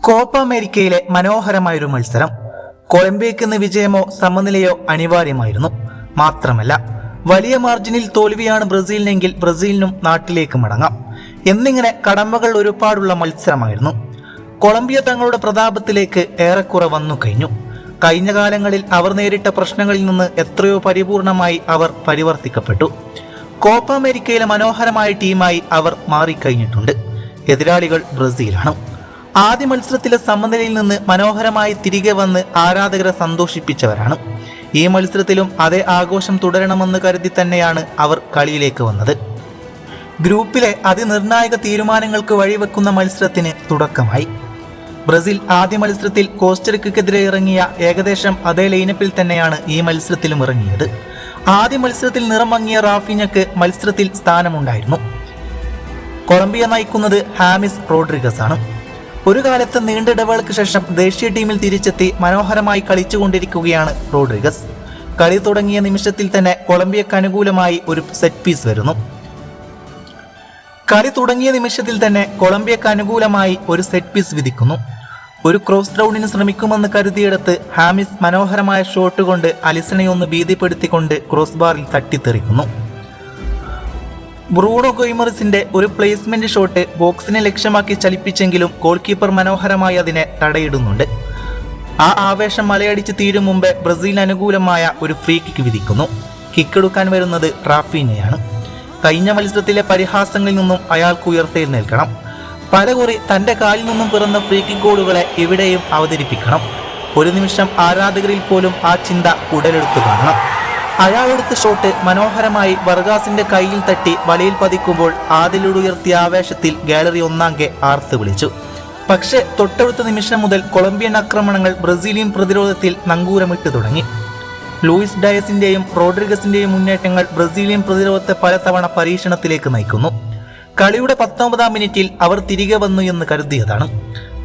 Copa അമേരിക്കയിലെ മനോഹരമായൊരു മത്സരം. കൊളംബിയയ്ക്ക് ഇന്ന് വിജയമോ സമനിലയോ അനിവാര്യമായിരുന്നു. മാത്രമല്ല വലിയ മാർജിനിൽ തോൽവിയാണ് ബ്രസീലിനെങ്കിൽ ബ്രസീലിനും നാട്ടിലേക്ക് മടങ്ങാം. എന്നിങ്ങനെ കടമ്പകൾ ഒരുപാടുള്ള മത്സരമായിരുന്നു. കൊളംബിയ തങ്ങളുടെ പ്രതാപത്തിലേക്ക് ഏറെക്കുറെ വന്നു കഴിഞ്ഞു. കഴിഞ്ഞ കാലങ്ങളിൽ അവർ നേരിട്ട പ്രശ്നങ്ങളിൽ നിന്ന് എത്രയോ പരിപൂർണമായി അവർ പരിവർത്തിക്കപ്പെട്ടു. കോപ്പ അമേരിക്കയിലെ മനോഹരമായ ടീമായി അവർ മാറിക്കഴിഞ്ഞിട്ടുണ്ട്. എതിരാളികൾ ബ്രസീലാണ്. ആദ്യ മത്സരത്തിലെ സമനിലയിൽ നിന്ന് മനോഹരമായി തിരികെ വന്ന് ആരാധകരെ സന്തോഷിപ്പിച്ചവരാണ്. ഈ മത്സരത്തിലും അതേ ആഘോഷം തുടരണമെന്ന് കരുതി തന്നെയാണ് അവർ കളിയിലേക്ക് വന്നത്. ഗ്രൂപ്പിലെ അതിനിർണായക തീരുമാനങ്ങൾക്ക് വഴിവെക്കുന്ന മത്സരത്തിന് തുടക്കമായി. ബ്രസീൽ ആദ്യ മത്സരത്തിൽ കോസ്റ്ററിക്കെതിരെ ഇറങ്ങിയ ഏകദേശം അതേ ലൈനപ്പിൽ തന്നെയാണ് ഈ മത്സരത്തിലും ഇറങ്ങിയത്. ആദ്യ മത്സരത്തിൽ നിറം മങ്ങിയ റാഫിഞ്ഞക്ക് മത്സരത്തിൽ സ്ഥാനമുണ്ടായിരുന്നു. കൊളംബിയ നയിക്കുന്നത് ഹാമിസ് റോഡ്രിഗസ് ആണ് ഒരു കാലത്ത് നീണ്ട ഇടവേളയ്ക്ക് ശേഷം ദേശീയ ടീമിൽ തിരിച്ചെത്തി മനോഹരമായി കളിച്ചുകൊണ്ടിരിക്കുകയാണ് റോഡ്രിഗസ്. കളി തുടങ്ങിയ നിമിഷത്തിൽ തന്നെ കൊളംബിയക്ക് അനുകൂലമായി ഒരു സെറ്റ് പീസ് വരുന്നു. കളി തുടങ്ങിയ നിമിഷത്തിൽ തന്നെ കൊളംബിയക്ക് അനുകൂലമായി ഒരു സെറ്റ് പീസ് വിധിക്കുന്നു. ഒരു ക്രോസ് ഡൗണിന് ശ്രമിക്കുമെന്ന് കരുതിയെടുത്ത് ഹാമിസ് മനോഹരമായ ഷോട്ട് കൊണ്ട് അലിസനെ ഒന്ന് ഭീതിപ്പെടുത്തിക്കൊണ്ട് ക്രോസ് ബാറിൽ തട്ടിത്തെറിക്കുന്നു. ബ്രൂണോ ഗൊയ്മറിസിന്റെ ഒരു പ്ലേസ്മെന്റ് ഷോട്ട് ബോക്സിനെ ലക്ഷ്യമാക്കി ചലിപ്പിച്ചെങ്കിലും ഗോൾ കീപ്പർ മനോഹരമായി അതിനെ തടയിടുന്നുണ്ട്. ആ ആവേശം മലയടിച്ച് തീരും മുമ്പേ ബ്രസീലിന് അനുകൂലമായ ഒരു ഫ്രീ കിക്ക് വിധിക്കുന്നു. കിക്കെടുക്കാൻ വരുന്നത് റാഫീനയാണ്. കഴിഞ്ഞ മത്സരത്തിലെ പരിഹാസങ്ങളിൽ നിന്നും അയാൾക്ക് ഉയർത്തെഴുന്നേൽക്കണം. പലകുറി തന്റെ കാലിൽ നിന്നും പിറന്ന ഫ്രീ കിക്ക് ഗോളുകളെ ഇവിടെയും അവതരിപ്പിക്കണം. ഒരു നിമിഷം ആരാധകരിൽ പോലും ആ ചിന്ത ഉടലെടുത്തു കാണണം. അയാളെടുത്ത ഷോട്ട് മനോഹരമായി വർഗാസിന്റെ കയ്യിൽ തട്ടി വലയിൽ പതിക്കുമ്പോൾ ആദിലൂടുയർത്തിയ ആവേശത്തിൽ ഗാലറി ഒന്നാങ്കെ ആർത്ത് വിളിച്ചു. പക്ഷേ തൊട്ടടുത്ത നിമിഷം മുതൽ കൊളംബിയൻ ആക്രമണങ്ങൾ ബ്രസീലിയൻ പ്രതിരോധത്തിൽ നങ്കൂരമിട്ട് തുടങ്ങി. ലൂയിസ് ഡയസിന്റെയും റോഡ്രിഗസിന്റെയും മുന്നേറ്റങ്ങൾ ബ്രസീലിയൻ പ്രതിരോധത്തെ പലതവണ പരീക്ഷണത്തിലേക്ക് നയിക്കുന്നു. കളിയുടെ പത്തൊമ്പതാം മിനിറ്റിൽ അവർ തിരികെ വന്നു എന്ന് കരുതിയതാണ്.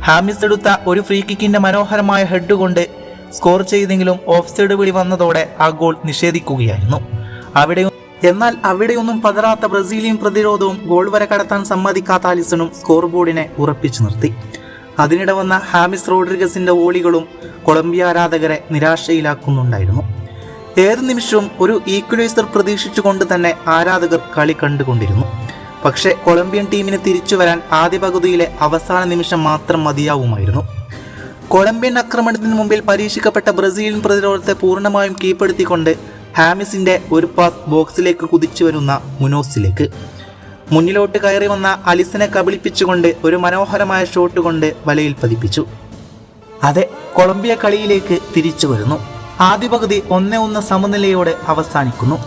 ഹാമിസ് എടുത്ത ഒരു ഫ്രീ കിക്കിന്റെ മനോഹരമായ ഹെഡ് കൊണ്ട് സ്കോർ ചെയ്തെങ്കിലും ഓഫ് സൈഡ് വിളി വന്നതോടെ ആ ഗോൾ നിഷേധിക്കുകയായിരുന്നു. അവിടെ എന്നാൽ അവിടെയൊന്നും പതറാത്ത ബ്രസീലിയൻ പ്രതിരോധവും ഗോൾ വരെ കടത്താൻ സമ്മതിക്കാത്ത ആലിസണും സ്കോർ ബോർഡിനെ ഉറപ്പിച്ചു നിർത്തി. അതിനിടെ വന്ന ഹാമിസ് റോഡ്രിഗസിന്റെ ഓളികളും കൊളംബിയ ആരാധകരെ നിരാശയിലാക്കുന്നുണ്ടായിരുന്നു. ഏത് നിമിഷവും ഒരു ഈക്വലൈസർ പ്രതീക്ഷിച്ചുകൊണ്ട് തന്നെ ആരാധകർ കളി കണ്ടുകൊണ്ടിരുന്നു. പക്ഷേ കൊളംബിയൻ ടീമിന് തിരിച്ചു വരാൻ ആദ്യ പകുതിയിലെ അവസാന നിമിഷം മാത്രം മതിയാവുമായിരുന്നു. കൊളംബിയൻ ആക്രമണത്തിന് മുമ്പിൽ പരീക്ഷിക്കപ്പെട്ട ബ്രസീലിയൻ പ്രതിരോധത്തെ പൂർണമായും കീഴ്പ്പെടുത്തിക്കൊണ്ട് ഹാമിസിന്റെ ഒരു പാസ് ബോക്സിലേക്ക് കുതിച്ചു വരുന്ന മുനോസിലേക്ക്. മുന്നിലോട്ട് കയറി വന്ന അലിസിനെ കബളിപ്പിച്ചുകൊണ്ട് ഒരു മനോഹരമായ ഷോട്ട് കൊണ്ട് വലയിൽ പതിപ്പിച്ചു. അതെ കൊളംബിയ കളിയിലേക്ക് തിരിച്ചു വരുന്നു. ആദ്യ പകുതി ഒന്നേ ഒന്ന് സമനിലയോടെ അവസാനിക്കുന്നു.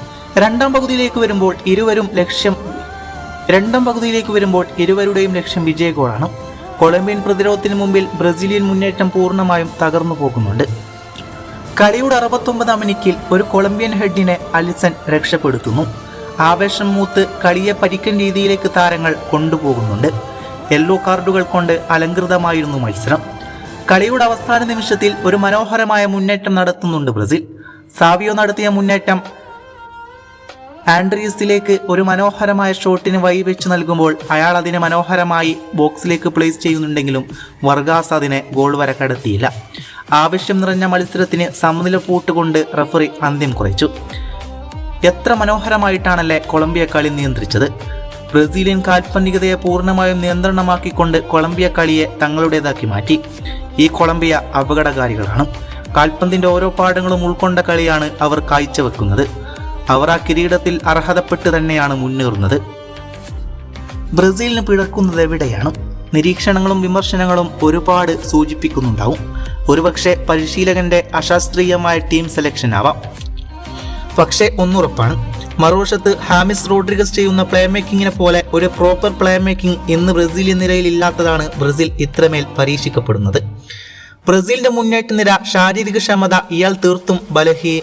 രണ്ടാം പകുതിയിലേക്ക് വരുമ്പോൾ ഇരുവരും ലക്ഷ്യം രണ്ടാം പകുതിയിലേക്ക് വരുമ്പോൾ ഇരുവരുടെയും ലക്ഷ്യം വിജയ ഗോളാണ് കൊളംബിയൻ പ്രതിരോധത്തിന് മുമ്പിൽ ബ്രസീലിയൻ മുന്നേറ്റം പൂർണമായും തകർന്നു പോകുന്നുണ്ട്. കളിയുടെ അറുപത്തൊമ്പതാം മിനിറ്റിൽ ഒരു കൊളംബിയൻ ഹെഡിനെ അലിസൺ രക്ഷപ്പെടുത്തുന്നു. ആവേശം മൂത്ത് കളിയെ പരിക്കൻ രീതിയിലേക്ക് താരങ്ങൾ കൊണ്ടുപോകുന്നുണ്ട്. യെല്ലോ കാർഡുകൾ കൊണ്ട് അലങ്കൃതമായിരുന്നു മത്സരം. കളിയുടെ അവസാന നിമിഷത്തിൽ ഒരു മനോഹരമായ മുന്നേറ്റം നടത്തുന്നുണ്ട് ബ്രസീൽ. സാവിയോ നടത്തിയ മുന്നേറ്റം ആൻഡ്രീസിലേക്ക് ഒരു മനോഹരമായ ഷോട്ടിന് വഴിവെച്ച് നൽകുമ്പോൾ അയാൾ അതിനെ മനോഹരമായി ബോക്സിലേക്ക് പ്ലേസ് ചെയ്യുന്നുണ്ടെങ്കിലും വർഗാസ് അതിനെ ഗോൾ വരെ കടത്തിയില്ല. ആവശ്യം നിറഞ്ഞ മത്സരത്തിന് സമനില പൂട്ടുകൊണ്ട് റഫറി അന്ത്യം കുറിച്ചു. എത്ര മനോഹരമായിട്ടാണല്ലേ കൊളംബിയ കളി നിയന്ത്രിച്ചത്? ബ്രസീലിയൻ കാൽപ്പനികതയെ പൂർണമായും നിയന്ത്രണമാക്കിക്കൊണ്ട് കൊളംബിയ കളിയെ തങ്ങളുടേതാക്കി മാറ്റി. ഈ കൊളംബിയ അപകടകാരികളാണ്. കാൽപന്തിന്റെ ഓരോ പാഠങ്ങളും ഉൾക്കൊണ്ട കളിയാണ് അവർ കാഴ്ചവെക്കുന്നത്. അവർ ആ കിരീടത്തിൽ അർഹതപ്പെട്ട് തന്നെയാണ് മുന്നേറുന്നത്. ബ്രസീലിന് പിഴക്കുന്നത് എവിടെയാണ്? നിരീക്ഷണങ്ങളും വിമർശനങ്ങളും ഒരുപാട് സൂചിപ്പിക്കുന്നുണ്ടാവും. ഒരുപക്ഷെ പരിശീലകന്റെ അശാസ്ത്രീയമായ ടീം സെലക്ഷൻ ആവാം. പക്ഷേ ഒന്നുറപ്പാണ്. മറുവശത്ത് ഹാമിസ് റോഡ്രിഗസ് ചെയ്യുന്ന പ്ലേ മേക്കിങ്ങിനെ പോലെ ഒരു പ്രോപ്പർ പ്ലേ മേക്കിംഗ് ഇന്ന് ബ്രസീലിയൻ നിരയിൽ ഇല്ലാത്തതാണ് ബ്രസീൽ ഇത്രമേൽ പരീക്ഷിക്കപ്പെടുന്നത്. ബ്രസീലിന്റെ മുന്നേറ്റ നിര ശാരീരിക ക്ഷമത ഇയാൾ തീർത്തും ബലഹീ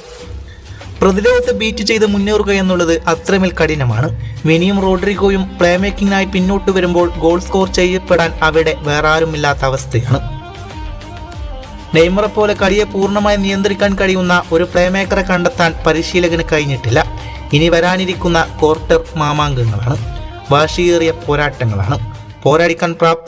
പ്രതിരോധത്തെ ബീറ്റ് ചെയ്ത് മുന്നേറുക എന്നുള്ളത് അത്രമേൽ കഠിനമാണ്. വിനിയും റോഡ്രിഗോയും പ്ലേ മേക്കിങ്ങിനായി പിന്നോട്ട് വരുമ്പോൾ ഗോൾ സ്കോർ ചെയ്യപ്പെടാൻ അവിടെ വേറെ ആരുമില്ലാത്ത അവസ്ഥയാണ്. നെയ്മറെ പോലെ കളിയെ പൂർണമായി നിയന്ത്രിക്കാൻ കഴിയുന്ന ഒരു പ്ലേ മേക്കറെ കണ്ടെത്താൻ പരിശീലകന് കഴിഞ്ഞിട്ടില്ല. ഇനി വരാനിരിക്കുന്ന ക്വാർട്ടർ മാമാങ്കങ്ങളാണ്. വാശിയേറിയ പോരാട്ടങ്ങളാണ്. പോരാടിക്കാൻ പ്രാപ്ത